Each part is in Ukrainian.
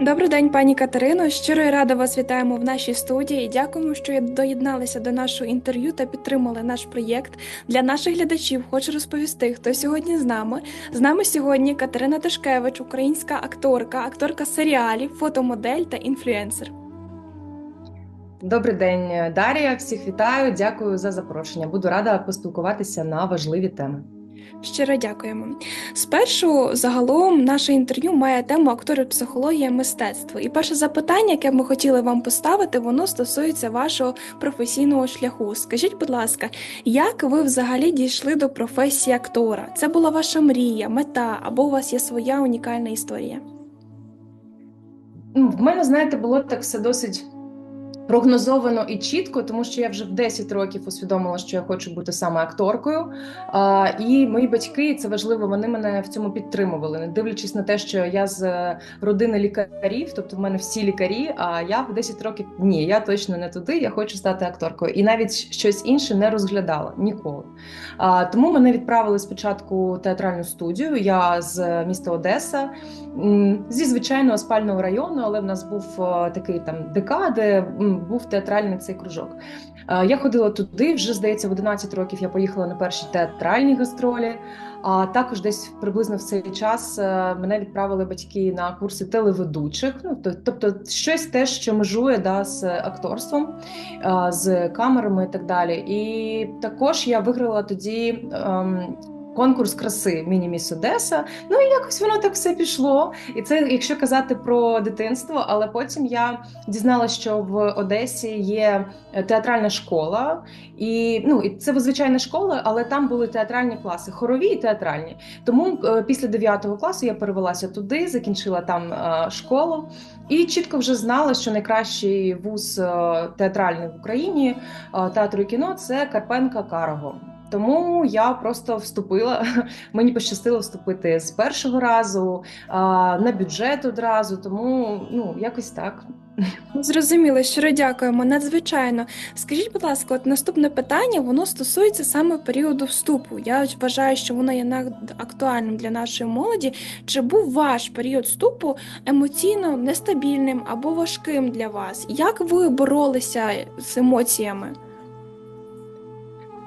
Добрий день, пані Катерино. Щиро і рада вас вітаємо в нашій студії. Дякуємо, що доєдналися до нашого інтерв'ю та підтримали наш проєкт. Для наших глядачів хочу розповісти, хто сьогодні з нами. З нами сьогодні Катерина Тишкевич, українська акторка, акторка серіалів, фотомодель та інфлюенсер. Добрий день, Дарія. Всіх вітаю. Дякую за запрошення. Буду рада поспілкуватися на важливі теми. Щиро дякуємо. Спершу, загалом, наше інтерв'ю має тему актори психологія мистецтво. І перше запитання, яке ми хотіли вам поставити, воно стосується вашого професійного шляху. Скажіть, будь ласка, як ви взагалі дійшли до професії актора? Це була ваша мрія, мета або у вас є своя унікальна історія? Ну, в мене, знаєте, було так все досить прогнозовано і чітко, тому що я вже в 10 років усвідомила, що я хочу бути саме акторкою. А, І мої батьки це важливо. Вони мене в цьому підтримували, не дивлячись на те, що я з родини лікарів, тобто в мене всі лікарі. А я в 10 років ні, я точно не туди. Я хочу стати акторкою, і навіть щось інше не розглядала ніколи. А, Тому мене відправили спочатку в театральну студію. Я з міста Одеса зі звичайного спального району, але в нас був такий там ДК, де був театральний цей кружок. Я ходила туди, вже здається, в 11 років я поїхала на перші театральні гастролі. А також десь приблизно в цей час е, мене відправили батьки на курси телеведучих. Ну тобто, щось те, що межує да, з акторством, з камерами і так далі. І також я виграла тоді. Конкурс краси Міні-Міс Одеса. Ну і якось воно так все пішло. І це якщо казати про дитинство, але потім я дізналася, що в Одесі є е, театральна школа, і ну і це звичайна школа, але там були театральні класи, хорові і театральні. Тому е, після 9 класу я перевелася туди, закінчила там е, школу. І чітко вже знала, що найкращий вуз театральний в Україні театру і кіно це Карпенка Карого. Тому я просто вступила. Мені пощастило вступити з першого разу на бюджет одразу. Тому ну якось так. Зрозуміло, щиро дякуємо. Надзвичайно. Скажіть, будь ласка, от наступне питання воно стосується саме періоду вступу. Я вважаю, що воно є актуальним для нашої молоді. Чи був ваш період вступу емоційно нестабільним або важким для вас? Як ви боролися з емоціями?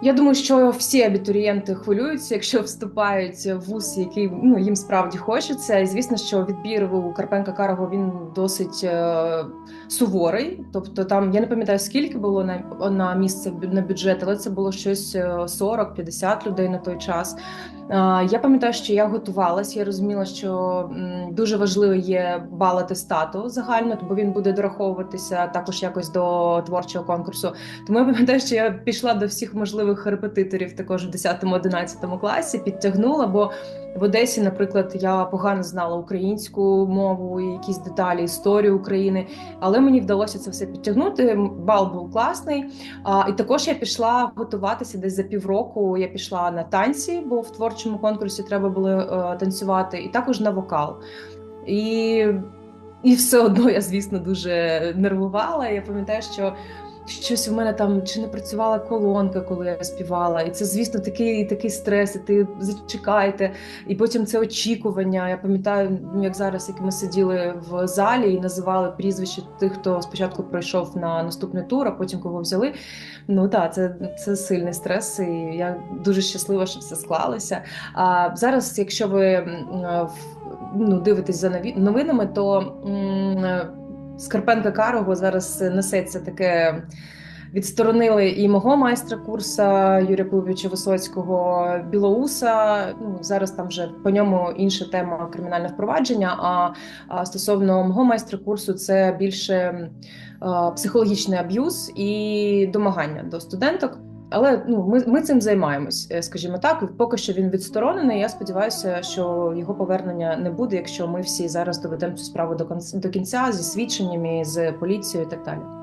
Я думаю, що всі абітурієнти хвилюються, якщо вступають в вуз, який ну їм справді хочеться. І звісно, що відбір у Карпенка Карого він досить е, суворий. Тобто, там я не пам'ятаю скільки було на на місце на бюджет, але це було щось 40-50 е, людей на той час. Я пам'ятаю, що я готувалась. Я розуміла, що дуже важливо є бал атестату загально, бо він буде дораховуватися також якось до творчого конкурсу. Тому я пам'ятаю, що я пішла до всіх можливих репетиторів також в 10-11 класі, підтягнула. бо в Одесі, наприклад, я погано знала українську мову, якісь деталі історії України, але мені вдалося це все підтягнути. Бал був класний. А, І також я пішла готуватися десь за півроку. Я пішла на танці, бо в творчому конкурсі треба було е, танцювати, і також на вокал. І і все одно я, звісно, дуже нервувала. Я пам'ятаю, що щось у мене там чи не працювала колонка, коли я співала. І це, звісно, такий такий стрес, і ти зачекайте. І потім це очікування. Я пам'ятаю, ну як зараз, як ми сиділи в залі і називали прізвище тих, хто спочатку пройшов на наступний тур, а потім кого взяли. Ну так, це це сильний стрес, і я дуже щаслива, що все склалося. А зараз, якщо ви ну, дивитесь за новинами, то Скарпенка Карого зараз несеться таке. Відсторонили і мого майстра курса Юрія Пиловича Висоцького Білоуса. Ну зараз там вже по ньому інша тема кримінальне впровадження. А, а стосовно мого майстра курсу, це більше а, психологічний аб'юз і домагання до студенток. Але ну ми ми цим займаємось, е, скажімо так. Поки що він відсторонений. Я сподіваюся, що його повернення не буде, якщо ми всі зараз доведемо цю справу до до кінця зі свідченнями з поліцією і так далі.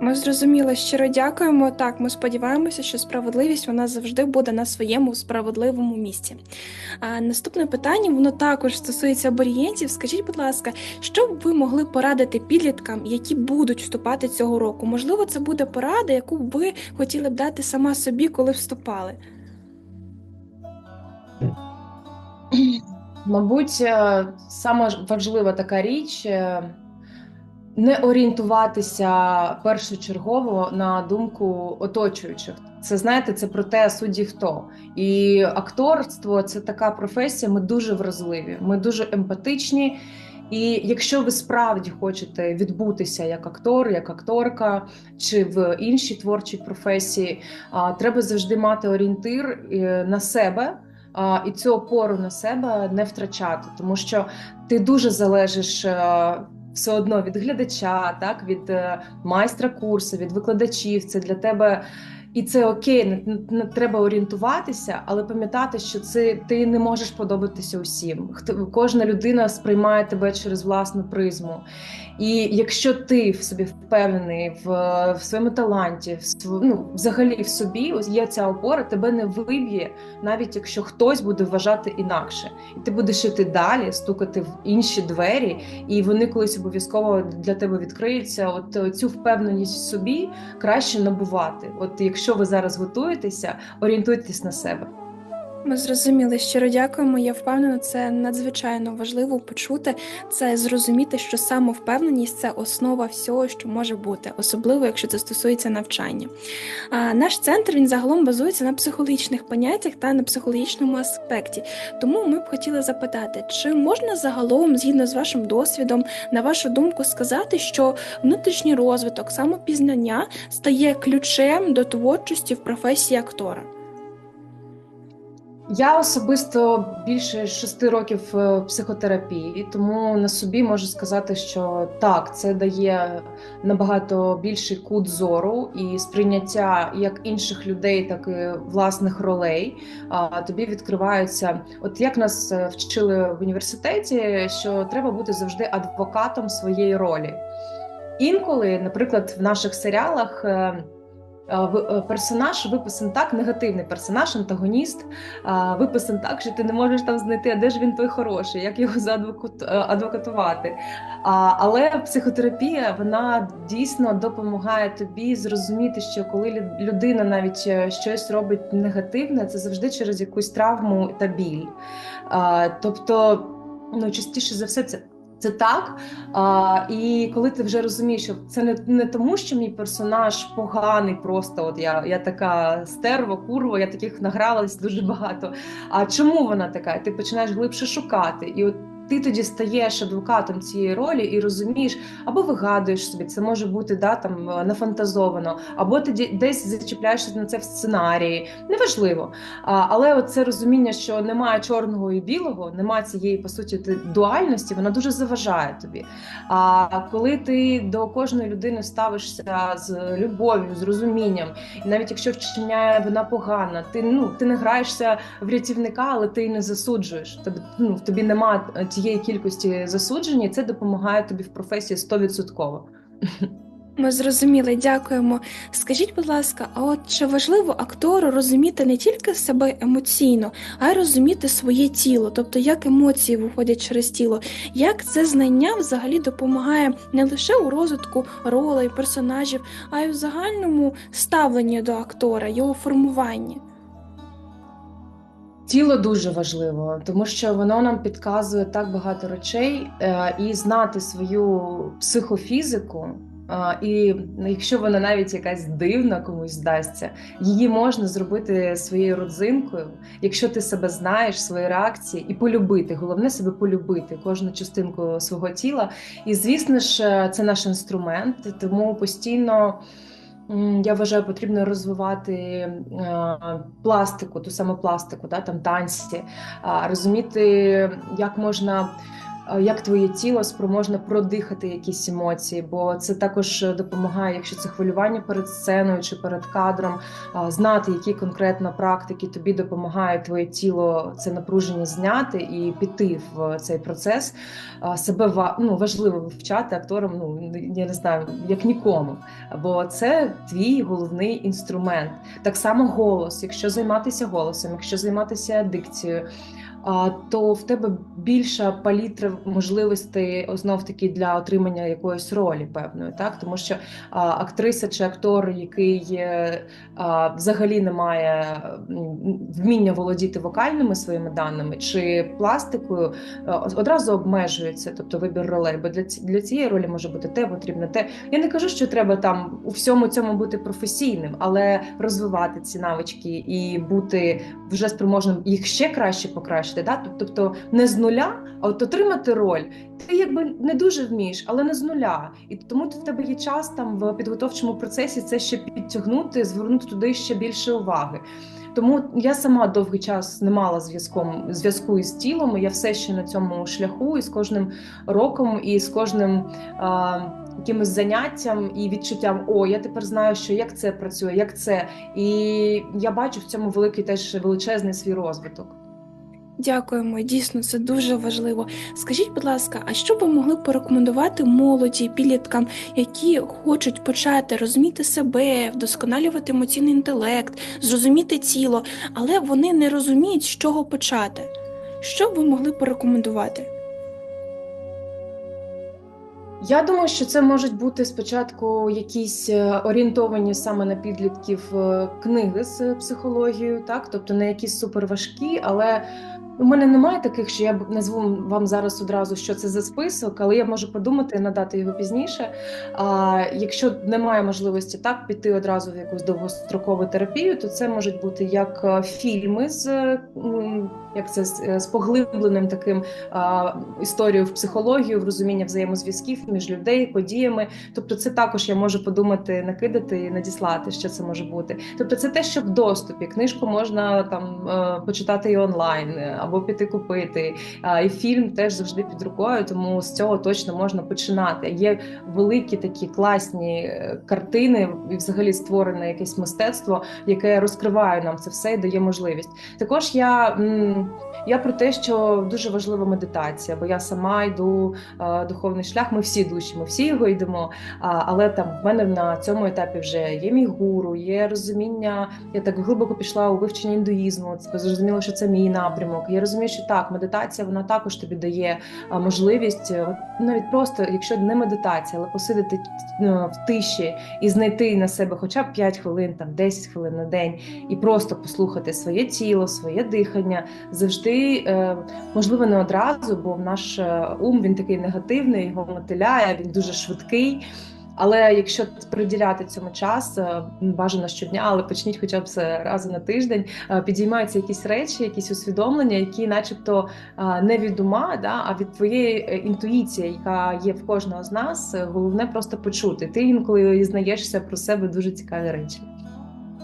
Ми зрозуміло, щиро дякуємо. Так, ми сподіваємося, що справедливість вона завжди буде на своєму справедливому місці. А Наступне питання воно також стосується аборієнтів. Скажіть, будь ласка, що б ви могли порадити підліткам, які будуть вступати цього року? Можливо, це буде порада, яку б ви хотіли б дати сама собі, коли вступали? Мабуть, е, саме важлива така річ. Не орієнтуватися першочергово на думку оточуючих. Це знаєте, це про те, судді хто. І акторство це така професія. Ми дуже вразливі, ми дуже емпатичні. І якщо ви справді хочете відбутися як актор, як акторка чи в іншій творчій професії, треба завжди мати орієнтир е, на себе. І цю опору на себе не втрачати, тому що ти дуже залежиш е, все одно від глядача, так від е, майстра курсу, від викладачів. Це для тебе. І це окей, не, треба орієнтуватися, але пам'ятати, що це ти не можеш подобатися усім. Хто кожна людина сприймає тебе через власну призму. І якщо ти в собі впевнений в в своєму таланті, в ну, взагалі в собі, є ця опора, тебе не виб'є, навіть якщо хтось буде вважати інакше, і ти будеш йти далі, стукати в інші двері, і вони колись обов'язково для тебе відкриються. От цю впевненість в собі краще набувати. От якщо ви зараз готуєтеся, орієнтуйтесь на себе. Ми зрозуміли, щиро дякуємо. Я впевнена, це надзвичайно важливо почути. Це зрозуміти, що самовпевненість це основа всього, що може бути, особливо якщо це стосується навчання. А, Наш центр він загалом базується на психологічних поняттях та на психологічному аспекті. Тому ми б хотіли запитати, чи можна загалом, згідно з вашим досвідом, на вашу думку, сказати, що внутрішній розвиток, самопізнання стає ключем до творчості в професії актора. Я особисто більше шести років в психотерапії, тому на собі можу сказати, що так, це дає набагато більший кут зору і сприйняття як інших людей, так і власних ролей. А тобі відкриваються, от як нас е, вчили в університеті, що треба бути завжди адвокатом своєї ролі. Інколи, наприклад, в наших серіалах. Е, Е, е, персонаж виписаний так, негативний персонаж, антагоніст, виписаний так, що ти не можеш там знайти, а де ж він той хороший, як його заадвокатувати. Е, але психотерапія вона дійсно допомагає тобі зрозуміти, що коли людина навіть щось робить негативне, це завжди через якусь травму та біль. Тобто, ну частіше за все, це. Це так. А, І коли ти вже розумієш, що це не не тому, що мій персонаж поганий, просто от я я така стерва, курва, я таких награлась дуже багато. А чому вона така? Ти починаєш глибше шукати. І от ти тоді стаєш адвокатом цієї ролі і розумієш, або вигадуєш собі, це може бути да, там е, нафантазовано, або ти десь зачіпляєшся на це в сценарії. Неважливо. А, Але це розуміння, що немає чорного і білого, немає цієї по суті дуальності, вона дуже заважає тобі. А коли ти до кожної людини ставишся з любов'ю, з розумінням, і навіть якщо вчиняє вона погана, ти ну ти не граєшся в рятівника, але ти не засуджуєш. Тобі ну тобі немає тієї кількості засуджень, і це допомагає тобі в професії 100%. Ми зрозуміли, дякуємо. Скажіть, будь ласка, а от чи важливо актору розуміти не тільки себе емоційно, а й розуміти своє тіло, тобто як емоції виходять через тіло, як це знання взагалі допомагає не лише у розвитку ролей, персонажів, а й у загальному ставленні до актора, його формуванні? Тіло дуже важливо, тому що воно нам підказує так багато речей, е, і знати свою психофізику. І якщо вона навіть якась дивна комусь здасться, її можна зробити своєю родзинкою, якщо ти себе знаєш, свої реакції, і полюбити. Головне себе полюбити кожну частинку свого тіла. І звісно ж, це наш інструмент, тому постійно. Я вважаю, потрібно розвивати е, пластику, ту саму пластику, да, там танці, розуміти, як можна як твоє тіло спроможне продихати якісь емоції, бо це також допомагає, якщо це хвилювання перед сценою чи перед кадром, знати, які конкретно практики тобі допомагають твоє тіло це напруження зняти і піти в цей процес. Себе ну, важливо вивчати акторам. Ну я не знаю, як нікому, бо це твій головний інструмент. Так само голос, якщо займатися голосом, якщо займатися дикцією. То в тебе більша палітра можливостей знов таки для отримання якоїсь ролі певної, так тому що актриса чи актор, який е, взагалі не має вміння володіти вокальними своїми даними чи пластикою, е, одразу обмежується, тобто вибір ролей. Бо для для цієї ролі може бути те, потрібно те. Я не кажу, що треба там у всьому цьому бути професійним, але розвивати ці навички і бути вже спроможним їх ще краще покращити. Да? Тобто не з нуля, а от отримати роль. Ти якби не дуже вмієш, але не з нуля. І тому в тебе є час там в підготовчому процесі це ще підтягнути, звернути туди ще більше уваги. Тому я сама довгий час не мала зв'язком зв'язку із тілом. Я все ще на цьому шляху, і з кожним роком, і з кожним а, якимось заняттям і відчуттям: о, я тепер знаю, що як це працює, як це. І я бачу в цьому великий теж величезний свій розвиток. Дякуємо, дійсно, це дуже важливо. Скажіть, будь ласка, а що ви могли порекомендувати молоді, підліткам, які хочуть почати розуміти себе, вдосконалювати емоційний інтелект, зрозуміти тіло, але вони не розуміють, з чого почати? Що ви могли порекомендувати? Я думаю, що це можуть бути спочатку якісь е, орієнтовані саме на підлітків е, книги з психологією, так тобто не якісь суперважкі, але у мене немає таких, що я б назву вам зараз одразу, що це за список, але я можу подумати і надати його пізніше. А якщо немає можливості так піти одразу в якусь довгострокову терапію, то це можуть бути як е, фільми з як це з е, поглибленим таким а, історією в психологію, в розуміння взаємозв'язків між людей, подіями. Тобто, це також я можу подумати, накидати і надіслати, що це може бути. Тобто, це те, що в доступі. Книжку можна там е, почитати і онлайн або піти купити. І фільм теж завжди під рукою, тому з цього точно можна починати. Є великі такі класні е, картини, і взагалі створене якесь мистецтво, яке розкриває нам це все і дає можливість. Також я. я про те, що дуже важлива медитація, бо я сама йду е, духовний шлях. Ми всі душі, ми всі його йдемо. Але там в мене на цьому етапі вже є мій гуру, є розуміння. Я так глибоко пішла у вивчення індуїзму. Зрозуміло, що це мій напрямок. Я розумію, що так, медитація вона також тобі дає можливість, е, навіть просто, якщо не медитація, але посидити е, в тиші і знайти на себе хоча б 5 хвилин, там 10 хвилин на день, і просто послухати своє тіло, своє дихання завжди е, можливо не одразу, бо наш е, ум він такий негативний, його мотиляє, він дуже швидкий. Але якщо приділяти цьому час, е, бажано щодня, але почніть хоча б це раз на тиждень, е, підіймаються якісь речі, якісь усвідомлення, які, начебто, е, не від ума, да, а від твоєї е, інтуїції, яка є в кожного з нас. Е, Головне просто почути. Ти інколи дізнаєшся про себе дуже цікаві речі.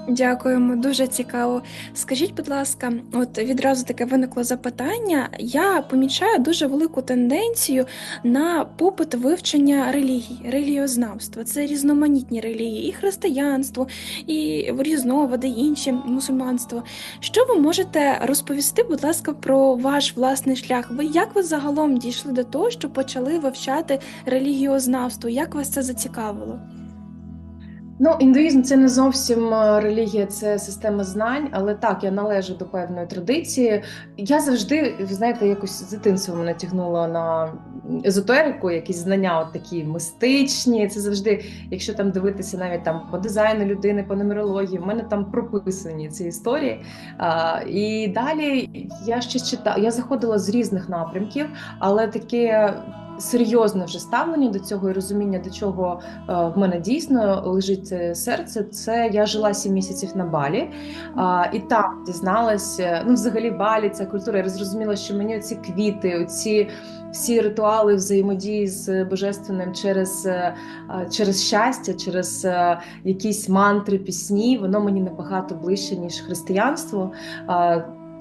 Дякуємо, дуже цікаво. Скажіть, будь ласка, от відразу таке виникло запитання. Я помічаю дуже велику тенденцію на попит вивчення релігій, релігіознавства. Це різноманітні релігії, і християнство, і різновиди, і інші мусульманство. Що ви можете розповісти, будь ласка, про ваш власний шлях? Ви як ви загалом дійшли до того, що почали вивчати релігіознавство? Як вас це зацікавило? Ну, індуїзм це не зовсім е, релігія, це система знань, але так, я належу до певної традиції. Я завжди, ви знаєте, якось з дитинства мене тягнуло на езотерику, якісь знання, от такі мистичні. Це завжди, якщо там дивитися навіть там по дизайну людини, по нумерології, в мене там прописані ці історії. А, і далі я ще читала, я заходила з різних напрямків, але таке. Серйозне вже ставлення до цього і розуміння, до чого е, в мене дійсно лежить серце. Це я жила сім місяців на Балі, і там дізналася. Ну, взагалі, Балі, ця культура. Я зрозуміла, що мені оці квіти, оці всі ритуали взаємодії з божественним через, е, через щастя, через е, якісь мантри, пісні, воно мені набагато ближче ніж християнство.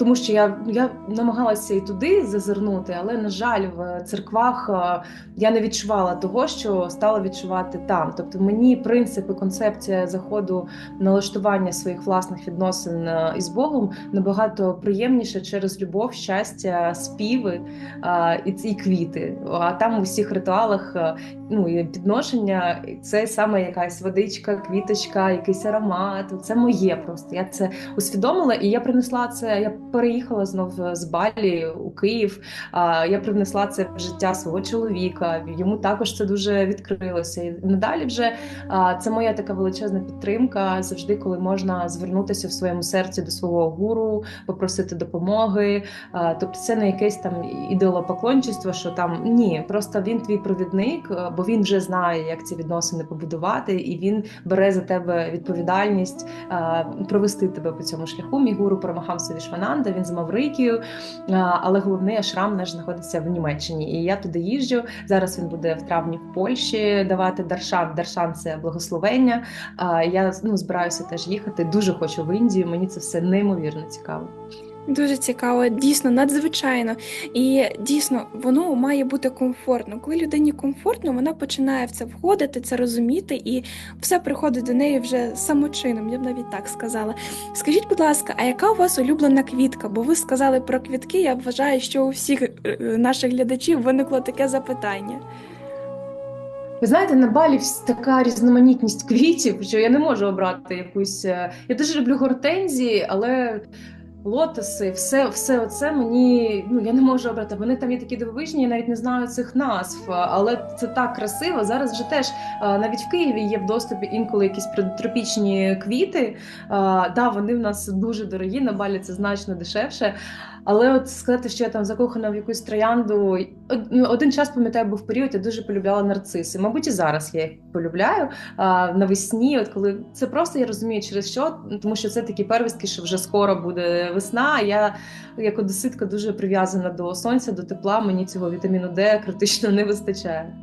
Тому що я я намагалася і туди зазирнути, але на жаль, в церквах е, я не відчувала того, що стала відчувати там. Тобто, мені принципи, концепція заходу налаштування своїх власних відносин е, із Богом набагато приємніше через любов, щастя, співи е, і, і квіти. А там у всіх ритуалах ну, підношення це саме якась водичка, квіточка, якийсь аромат. Це моє просто. Я це усвідомила, і я принесла це. Я переїхала знов з Балі у Київ. А я привнесла це в життя свого чоловіка. Йому також це дуже відкрилося. І надалі вже це моя така величезна підтримка. Завжди, коли можна звернутися в своєму серці до свого гуру, попросити допомоги. Тобто, це не якесь там ідеолопоклончество, що там ні, просто він твій провідник, бо він вже знає, як ці відносини побудувати, і він бере за тебе відповідальність а, провести тебе по цьому шляху. Мій гуру Парамахамса Вішвананда, він з Маврикію, а, але головний ашрам наш знаходиться в Німеччині. І я туди їжджу. Зараз він буде в травні в Польщі давати даршан. Даршан це благословення. А я ну збираюся теж їхати. Дуже хочу в Індію. Мені це все неймовірно цікаво. Дуже цікаво, дійсно, надзвичайно. І дійсно, воно має бути комфортно. Коли людині комфортно, вона починає в це входити, це розуміти, і все приходить до неї вже самочином, я б навіть так сказала. Скажіть, будь ласка, а яка у вас улюблена квітка? Бо ви сказали про квітки, я вважаю, що у всіх е, наших глядачів виникло таке запитання. Ви знаєте, на балі така різноманітність квітів, що я не можу обрати якусь. е, Я дуже люблю гортензії, але лотоси, все, все оце мені ну я не можу обрати. Вони там є такі дивовижні, я навіть не знаю цих назв, але це так красиво. Зараз вже теж навіть в Києві є в доступі інколи якісь тропічні квіти. Да, вони в нас дуже дорогі. На балі це значно дешевше. Але от сказати, що я там закохана в якусь троянду. ну, Один час пам'ятаю, був період, я дуже полюбляла нарциси. Мабуть, і зараз я їх полюбляю а, навесні. От коли це просто я розумію, через що, тому що це такі первістки, що вже скоро буде весна. а Я як одеситка дуже прив'язана до сонця, до тепла. Мені цього вітаміну Д критично не вистачає.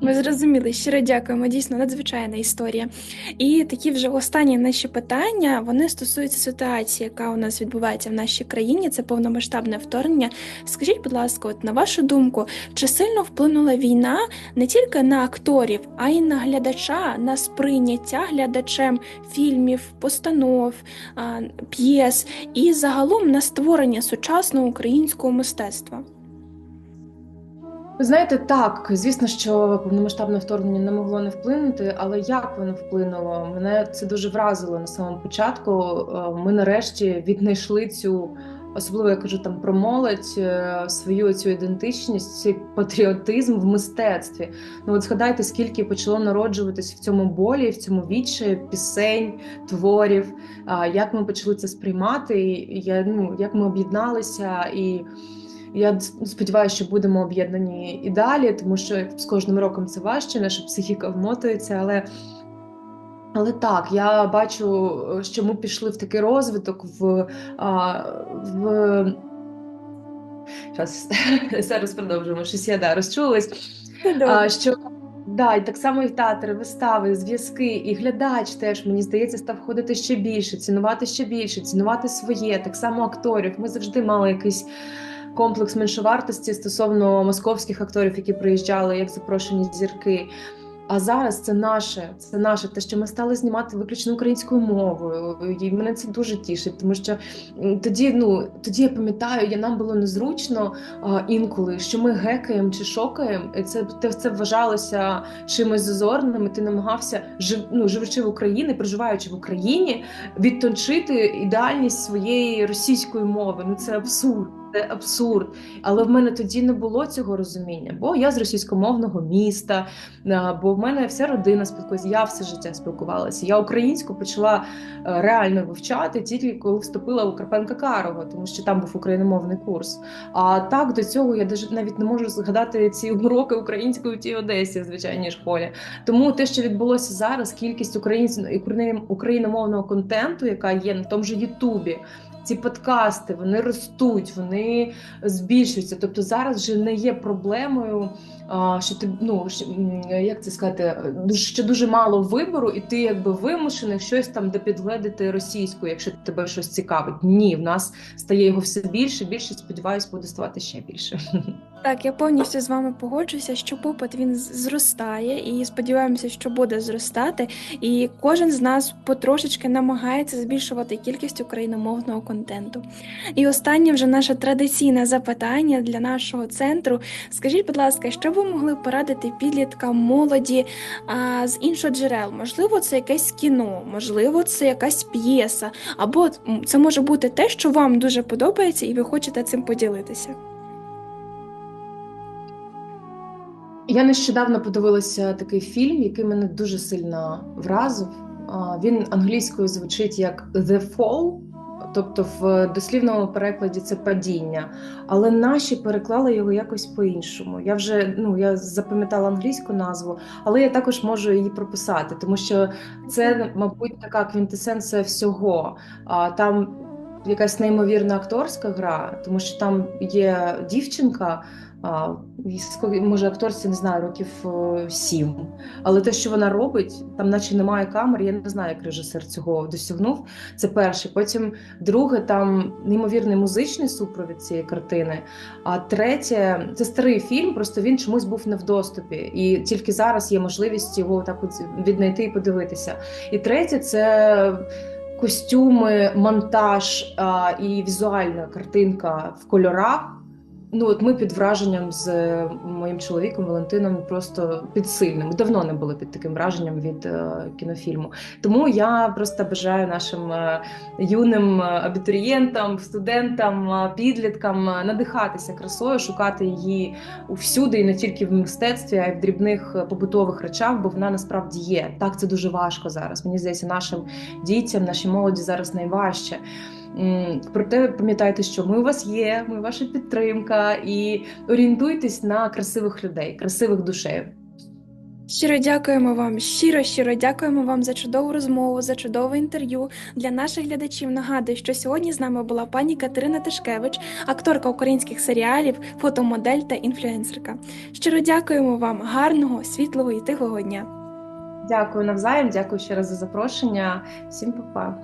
Ми зрозуміли, щиро дякуємо. Дійсно, надзвичайна історія. І такі вже останні наші питання вони стосуються ситуації, яка у нас відбувається в нашій країні. Це повномасштабне вторгнення. Скажіть, будь ласка, от на вашу думку, чи сильно вплинула війна не тільки на акторів, а й на глядача, на сприйняття глядачем фільмів, постанов, п'єс і загалом на створення сучасного українського мистецтва? Ви знаєте, так, звісно, що повномасштабне вторгнення не могло не вплинути, але як воно вплинуло? Мене це дуже вразило на самому початку. Е, Ми нарешті віднайшли цю, особливо я кажу там про молодь, е, свою цю ідентичність, цей патріотизм в мистецтві. Ну от згадайте, скільки почало народжуватись в цьому болі, в цьому вічі пісень, творів, як ми почали це сприймати, я, ну, як ми об'єдналися і. Я сподіваюся, що будемо об'єднані і далі, тому що з кожним роком це важче, наша психіка вмотується, але. Але так, я бачу, що ми пішли в такий розвиток в. А, в... Зараз, зараз продовжуємо, щось я да, розчулась. А, що да, і так само і в театри, вистави, зв'язки, і глядач теж мені здається став ходити ще більше, цінувати ще більше, цінувати своє, так само акторів. Ми завжди мали якийсь комплекс меншовартості стосовно московських акторів, які приїжджали як запрошені зірки. А зараз це наше, це наше, те, що ми стали знімати виключно українською мовою. І мене це дуже тішить, тому що тоді, ну тоді я пам'ятаю, я нам було незручно а, інколи, що ми гекаємо чи шокаємо. І це це вважалося чимось зазорним. і Ти намагався жив, ну, живучи в Україні, проживаючи в Україні, відтончити ідеальність своєї російської мови. Ну це абсурд. Це абсурд, але в мене тоді не було цього розуміння, бо я з російськомовного міста, бо в мене вся родина спілкується, я все життя спілкувалася. Я українську почала е, реально вивчати тільки коли вступила у Карпенка Карого, тому що там був україномовний курс. А так до цього я навіть не можу згадати ці уроки української тій Одесі в звичайній школі. Тому те, що відбулося зараз, кількість українсь- україномовного контенту, яка є на тому ж Ютубі. Ці подкасти вони ростуть, вони збільшуються. Тобто зараз вже не є проблемою, що ти ну як це сказати, що дуже мало вибору, і ти якби вимушений щось там допідгледати російською, якщо тебе щось цікавить. Ні, в нас стає його все більше, більше. Сподіваюсь, буде ставати ще більше. Так, я повністю з вами погоджуюся, що попит він зростає, і сподіваємося, що буде зростати. І кожен з нас потрошечки намагається збільшувати кількість україномовного контенту. І останнє вже наше традиційне запитання для нашого центру. Скажіть, будь ласка, що ви могли порадити підліткам молоді а, з іншого джерел? Можливо, це якесь кіно, можливо, це якась п'єса, або це може бути те, що вам дуже подобається, і ви хочете цим поділитися. Я нещодавно подивилася такий фільм, який мене дуже сильно вразив. Він англійською звучить як The Fall, тобто в дослівному перекладі це падіння. Але наші переклали його якось по-іншому. Я вже ну я запам'ятала англійську назву, але я також можу її прописати, тому що це, мабуть, така квінтесенція всього. А там якась неймовірна акторська гра, тому що там є дівчинка. Може акторці не знаю, років е, сім. Але те, що вона робить, там наче немає камер. Я не знаю, як режисер цього досягнув. Це перше. Потім друге, там неймовірний музичний супровід цієї картини. А третє, це старий фільм, просто він чомусь був не в доступі. І тільки зараз є можливість його так віднайти і подивитися. І третє, це. Костюми, монтаж а, і візуальна картинка в кольорах. Ну, от ми під враженням з е, моїм чоловіком Валентином просто під сильним. Давно не були під таким враженням від е, кінофільму. Тому я просто бажаю нашим е, юним е, абітурієнтам, студентам, е, підліткам надихатися красою, шукати її всюди, і не тільки в мистецтві, а й в дрібних побутових речах, бо вона насправді є. Так, це дуже важко зараз. Мені здається, нашим дітям, нашій молоді зараз найважче. Проте пам'ятайте, що ми у вас є, ми ваша підтримка, і орієнтуйтесь на красивих людей, красивих душею. Щиро дякуємо вам, щиро, щиро дякуємо вам за чудову розмову, за чудове інтерв'ю. Для наших глядачів нагадую, що сьогодні з нами була пані Катерина Тишкевич, акторка українських серіалів, фотомодель та інфлюенсерка. Щиро дякуємо вам, гарного, світлого і тихого дня. Дякую навзаєм, дякую ще раз за запрошення. Всім па-па.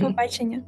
Побачення.